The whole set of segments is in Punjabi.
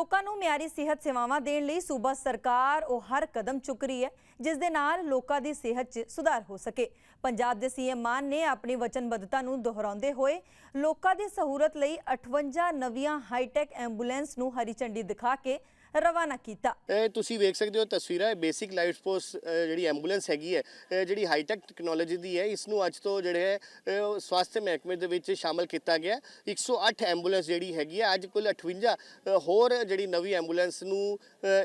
ਲੋਕਾਂ ਨੂੰ ਮਿਆਰੀ ਸਿਹਤ ਸੇਵਾਵਾਂ ਦੇਣ ਲਈ ਸੂਬਾ ਸਰਕਾਰ ਉਹ ਹਰ ਕਦਮ ਚੁੱਕ ਰਹੀ ਹੈ, ਜਿਸ ਦੇ ਨਾਲ ਲੋਕਾਂ ਦੀ ਸਿਹਤ 'ਚ ਸੁਧਾਰ ਹੋ ਸਕੇ। ਪੰਜਾਬ ਦੇ ਸੀਐਮ ਮਾਨ ਨੇ ਆਪਣੀ ਵਚਨਬੱਧਤਾ ਨੂੰ ਦੁਹਰਾਉਂਦੇ ਹੋਏ ਲੋਕਾਂ ਦੀ ਸਹੂਲਤ ਲਈ 58 ਨਵੀਆਂ ਹਾਈਟੈਕ ਐਂਬੂਲੈਂਸ ਨੂੰ ਹਰੀ ਝੰਡੀ ਦਿਖਾ ਕੇ ਰਵਾਨਾ ਕੀਤਾ ਤੁਸੀਂ ਵੇਖ ਸਕਦੇ ਹੋ ਤਸਵੀਰਾਂ ਬੇਸਿਕ ਲਾਈਫ ਸਪੋਰਟਸ ਜਿਹੜੀ ਐਂਬੂਲੈਂਸ ਹੈਗੀ ਹੈ ਇਹ ਜਿਹੜੀ ਹਾਈਟੈਕ ਟੈਕਨੋਲੋਜੀ ਦੀ ਹੈ, ਇਸ ਨੂੰ ਅੱਜ ਤੋਂ ਜਿਹੜੇ ਹੈ ਸਵਾਸਥ ਮਹਿਕਮੇ ਦੇ ਵਿੱਚ ਸ਼ਾਮਲ ਕੀਤਾ ਗਿਆ ਹੈ। 108 ਐਂਬੂਲੈਂਸ ਜਿਹੜੀ ਹੈਗੀ ਹੈ, ਅੱਜ ਕੁੱਲ 58 ਹੋਰ ਜਿਹੜੀ ਨਵੀਂ ਐਂਬੂਲੈਂਸ ਨੂੰ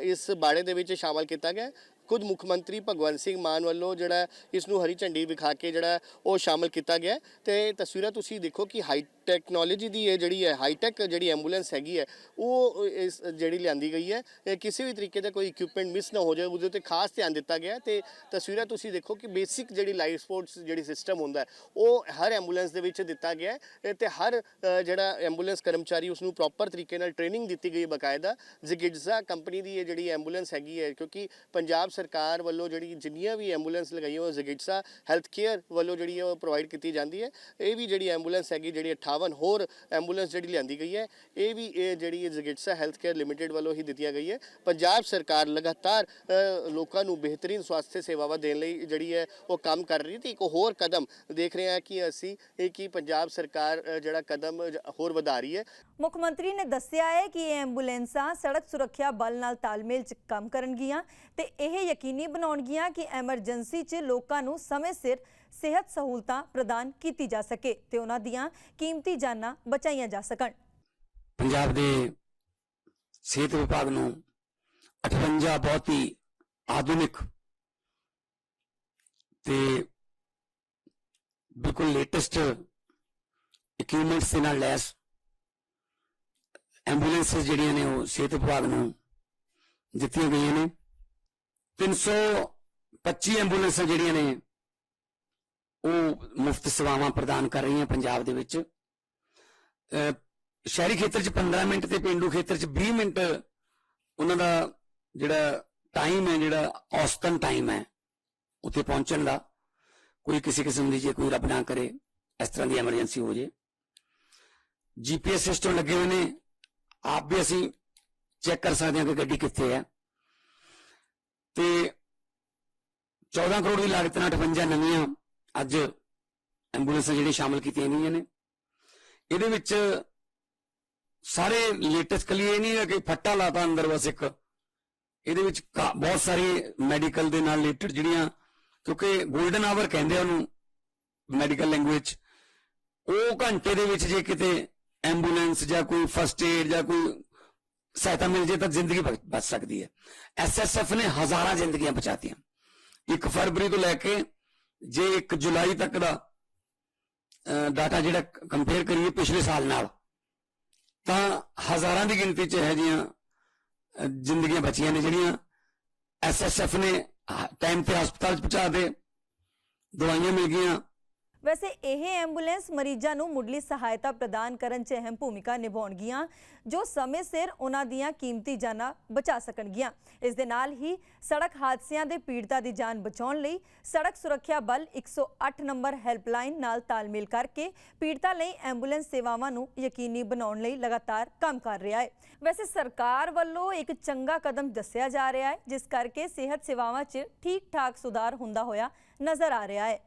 ਇਸ ਬਾੜੇ ਦੇ ਵਿੱਚ ਸ਼ਾਮਲ ਕੀਤਾ ਗਿਆ ਖੁਦ ਮੁੱਖ ਮੰਤਰੀ ਭਗਵੰਤ ਸਿੰਘ ਮਾਨ ਵੱਲੋਂ ਜਿਹੜਾ ਇਸ ਨੂੰ ਹਰੀ ਝੰਡੀ ਵਿਖਾ ਕੇ ਜਿਹੜਾ ਉਹ ਸ਼ਾਮਲ ਕੀਤਾ ਗਿਆ ਹੈ। ਤੇ ਤਸਵੀਰਾਂ ਤੁਸੀਂ ਦੇਖੋ ਕਿ ਹਾਈ ਟੈਕਨੋਲੋਜੀ ਦੀ ਇਹ ਜਿਹੜੀ ਹੈ ਹਾਈਟੈਕ ਜਿਹੜੀ ਐਂਬੂਲੈਂਸ ਹੈਗੀ ਹੈ, ਉਹ ਇਸ ਜਿਹੜੀ ਲਿਆਂਦੀ ਗਈ ਹੈ। ਇਹ ਕਿਸੇ ਵੀ ਤਰੀਕੇ ਦਾ ਕੋਈ ਇਕਵਿਪਮੈਂਟ ਮਿਸ ਨਾ ਹੋ ਜਾਵੇ, ਉਹਦੇ ਉੱਤੇ ਖਾਸ ਧਿਆਨ ਦਿੱਤਾ ਗਿਆ ਹੈ। ਤੇ ਤਸਵੀਰਾਂ ਤੁਸੀਂ ਦੇਖੋ ਕਿ ਬੇਸਿਕ ਜਿਹੜੀ ਲਾਈਫ ਸਪੋਰਟਸ ਜਿਹੜੀ ਸਿਸਟਮ ਹੁੰਦਾ ਉਹ ਹਰ ਐਂਬੂਲੈਂਸ ਦੇ ਵਿੱਚ ਦਿੱਤਾ ਗਿਆ ਹੈ। ਤੇ ਹਰ ਜਿਹੜਾ ਐਂਬੂਲੈਂਸ ਕਰਮਚਾਰੀ ਉਸ ਨੂੰ ਪ੍ਰੋਪਰ ਤਰੀਕੇ ਨਾਲ ਟ੍ਰੇਨਿੰਗ ਦਿੱਤੀ ਗਈ ਬਕਾਇਦਾ। ਜ਼ਿਗਿਟਜ਼ਾ ਕੰਪਨੀ ਦੀ ਇਹ ਜਿਹੜੀ ਐਂਬੂਲੈਂਸ ਹੈਗੀ ਹੈ, ਕਿਉਂਕਿ ਪੰਜਾਬ ਸਰਕਾਰ ਵੱਲੋਂ ਜਿਹੜੀ ਜਿੰਨੀਆਂ ਵੀ ਐਂਬੂਲੈਂਸ ਲਗਾਈਆਂ, ਉਹ ਜ਼ਿਗਿਟਜ਼ਾ ਹੈਲਥ ਕੇਅਰ ਵੱਲੋਂ ਜਿਹੜੀ ਉਹ ਪ੍ਰੋਵਾਈਡ ਕੀਤੀ ਜਾਂਦੀ ਹੈ। ਇਹ ਵੀ ਜਿਹੜੀ ਐਂਬੂਲੈਂਸ ਹੈਗੀ, ਜਿਹੜੀ 58 ਹੋਰ ਐਂਬੂਲੈਂਸ ਜਿਹੜੀ ਲਿਆਂਦੀ ਗਈ ਹੈ, ਇਹ ਵੀ ਇਹ ਜਿਹੜੀ ਜ਼ਿਗਿਟਜ਼ਾ ਹੈਲਥ ਕੇਅਰ ਲਿਮਟਿਡ ਵੱਲੋਂ ਹੀ ਦਿੱਤੀਆਂ ਗਈ ਹੈ। ਪੰਜਾਬ ਸਰਕਾਰ ਲਗਾਤਾਰ ਲੋਕਾਂ ਨੂੰ ਬਿਹਤਰੀਨ ਸਵਾਸਥ ਸੇਵਾਵਾਂ ਦੇਣ ਲਈ ਜਿਹੜੀ ਹੈ, ਉਹ ਕੰਮ ਕਰ ਰਹੀ ਹੈ। ਤੇ ਇੱਕ ਹੋਰ ਕਦਮ ਦੇਖ ਰਹੇ ਹਾਂ ਕਿ ਅਸੀਂ, ਇਹ ਕਿ ਪੰਜਾਬ ਸਰਕਾਰ ਜਿਹੜਾ ਕਦਮ ਹੋਰ ਵਧਾ ਰਹੀ ਹੈ। ਮੁੱਖ ਮੰਤਰੀ ਨੇ ਦੱਸਿਆ ਹੈ ਕਿ ਇਹ ਐਂਬੂਲੈਂਸਾਂ ਸੜਕ ਸੁਰੱਖਿਆ ਬਲ ਨਾਲ ਤਾਲਮੇਲ 'ਚ ਕੰਮ ਕਰਨਗੀਆਂ ਤੇ ਇਹ ਯਕੀਨੀ ਬਣਾਉਣਗੀਆਂ ਕਿ ਐਮਰਜੈਂਸੀ 'ਚ ਲੋਕਾਂ ਨੂੰ ਸਮੇਂ ਸਿਰ ਸਿਹਤ ਸਹੂਲਤਾਂ ਪ੍ਰਦਾਨ ਕੀਤੀ ਜਾ ਸਕੇ ਤੇ ਉਹਨਾਂ ਦੀਆਂ ਕੀਮਤੀ ਜਾਨਾਂ ਬਚਾਈਆਂ ਜਾ ਸਕਣ। ਪੰਜਾਬ ਦੇ ਸਿਹਤ ਵਿਭਾਗ ਨੂੰ 58 ਬਹੁਤ ਹੀ ਆਧੁਨਿਕ ਤੇ ਬਿਲਕੁਲ ਲੇਟੈਸਟ ਇਕਵਿਪਮੈਂਟਸ ਦੇ ਨਾਲ ਲੈਸ ਐਂਬੂਲੈਂਸਸ ਜਿਹੜੀਆਂ ਨੇ ਉਹ ਸਿਹਤ ਵਿਭਾਗ ਨੂੰ ਦਿੱਤੀਆਂ ਗਈਆਂ ਨੇ। 325 ਐਂਬੂਲੈਂਸਾਂ ਜਿਹੜੀਆਂ ਨੇ, ਉਹ ਮੁਫਤ ਸੇਵਾਵਾਂ ਪ੍ਰਦਾਨ ਕਰ ਰਹੀਆਂ ਪੰਜਾਬ ਦੇ ਵਿੱਚ। ਸ਼ਹਿਰੀ ਖੇਤਰ 'ਚ 15 ਮਿੰਟ ਤੇ ਪਿੰਡੂ ਖੇਤਰ 'ਚ 20 ਮਿੰਟ, ਉਹਨਾਂ ਦਾ ਜਿਹੜਾ ਟਾਈਮ ਹੈ, ਜਿਹੜਾ ਔਸਤਨ ਟਾਈਮ ਹੈ, ਉੱਥੇ ਪਹੁੰਚਣ ਦਾ। ਕੋਈ ਕਿਸੇ ਕਿਸਮ ਦੀ ਜੇ ਕੋਈ ਰੱਬ ਨਾ ਕਰੇ, ਇਸ ਤਰ੍ਹਾਂ ਦੀ ਐਮਰਜੈਂਸੀ ਹੋ ਜੇ। ਜੀਪੀਐਸ ਸਿਸਟਮ ਲੱਗੇ ਹੋਏ ਨੇ। ਆਪ ਵੀ ਅਸੀਂ ਚੈੱਕ ਕਰ ਸਕਦੇ ਹਾਂ ਕਿ ਗੱਡੀ ਕਿੱਥੇ ਹੈ ਤੇ 14 ਕਰੋੜ ਦੀ ਲਾਗਤ ਨਾਲ 58 ਨਵੀਆਂ ਅੱਜ ਐਂਬੂਲੈਂਸਾਂ ਜਿਹੜੀਆਂ ਸ਼ਾਮਲ ਕੀਤੀਆਂ ਗਈਆਂ ਨੇ। ਇਹਦੇ ਵਿੱਚ ਸਾਰੇ ਲੇਟੈਸਟ ਕਲੀ ਇਹ ਨਹੀਂ ਹੈ ਕਿ ਫੱਟਾ ਲਾਤਾ ਅੰਦਰ ਬਸ ਇੱਕ। ਇਹਦੇ ਵਿੱਚ ਕਾ- ਬਹੁਤ ਸਾਰੇ ਮੈਡੀਕਲ ਦੇ ਨਾਲ ਰਿਲੇਟਡ ਜਿਹੜੀਆਂ, ਕਿਉਂਕਿ 골ਡਨ ਆਵਰ ਕਹਿੰਦੇ ਆ ਉਹਨੂੰ ਮੈਡੀਕਲ ਲੈਂਗੁਏਜ ਉਹ ਘੰਟੇ ਦੇ ਵਿੱਚ ਜੇ ਕਿਤੇ ਐਂਬੂਲੈਂਸ ਜਾਂ ਕੋਈ ਫਸਟ ਏਡ ਜਾਂ ਕੋਈ ਸਹਾਇਤਾ ਮਿਲ ਜੇ ਤਾਂ ਜ਼ਿੰਦਗੀ ਬਚ ਬਚ ਸਕਦੀ ਹੈ। ਐਸਐਸਐਫ ਨੇ ਹਜ਼ਾਰਾਂ ਜ਼ਿੰਦਗੀਆਂ ਬਚਾਤੀਆਂ। 1 ਫਰਵਰੀ ਤੋਂ ਲੈ ਕੇ ਜੇ 1 ਜੁਲਾਈ ਤੱਕ ਦਾ ਡਾਟਾ ਜਿਹੜਾ ਕੰਪੇਅਰ ਕਰੀਏ ਪਿਛਲੇ ਸਾਲ ਨਾਲ, ਤਾਂ ਹਜ਼ਾਰਾਂ ਦੀ ਗਿਣਤੀ 'ਚ ਇਹੋ ਜਿਹੀਆਂ ਜ਼ਿੰਦਗੀਆਂ ਬਚੀਆਂ ਨੇ ਜਿਹੜੀਆਂ ਐਸਐਸਐਫ ਨੇ ਟਾਈਮ ਤੇ ਹਸਪਤਾਲ 'ਚ ਪਹੁੰਚਾ ਦੇ, ਦਵਾਈਆਂ ਮਿਲ ਗਈਆਂ ਵੈਸੇ ਇਹ ਐਂਬੂਲੈਂਸ ਮਰੀਜ਼ਾਂ ਨੂੰ ਮੁੱਢਲੀ ਸਹਾਇਤਾ ਪ੍ਰਦਾਨ ਕਰਨ 'ਚ ਅਹਿਮ ਭੂਮਿਕਾ ਨਿਭਾਉਣਗੀਆਂ, ਜੋ ਸਮੇਂ ਸਿਰ ਉਹਨਾਂ ਦੀਆਂ ਕੀਮਤੀ ਜਾਨਾਂ ਬਚਾ ਸਕਣਗੀਆਂ। ਇਸ ਦੇ ਨਾਲ ਹੀ ਸੜਕ ਹਾਦਸਿਆਂ ਦੇ ਪੀੜਤਾਂ ਦੀ ਜਾਨ ਬਚਾਉਣ ਲਈ ਸੜਕ ਸੁਰੱਖਿਆ ਬਲ 108 ਨੰਬਰ ਹੈਲਪਲਾਈਨ ਨਾਲ ਤਾਲਮੇਲ ਕਰਕੇ ਪੀੜਤਾਂ ਲਈ ਐਂਬੂਲੈਂਸ ਸੇਵਾਵਾਂ ਨੂੰ ਯਕੀਨੀ ਬਣਾਉਣ ਲਈ ਲਗਾਤਾਰ ਕੰਮ ਕਰ ਰਿਹਾ ਹੈ। ਵੈਸੇ ਸਰਕਾਰ ਵੱਲੋਂ ਇੱਕ ਚੰਗਾ ਕਦਮ ਦੱਸਿਆ ਜਾ ਰਿਹਾ ਹੈ, ਜਿਸ ਕਰਕੇ ਸਿਹਤ ਸੇਵਾਵਾਂ 'ਚ ਠੀਕ-ਠਾਕ ਸੁਧਾਰ ਹੁੰਦਾ ਹੋਇਆ ਨਜ਼ਰ ਆ ਰਿਹਾ ਹੈ।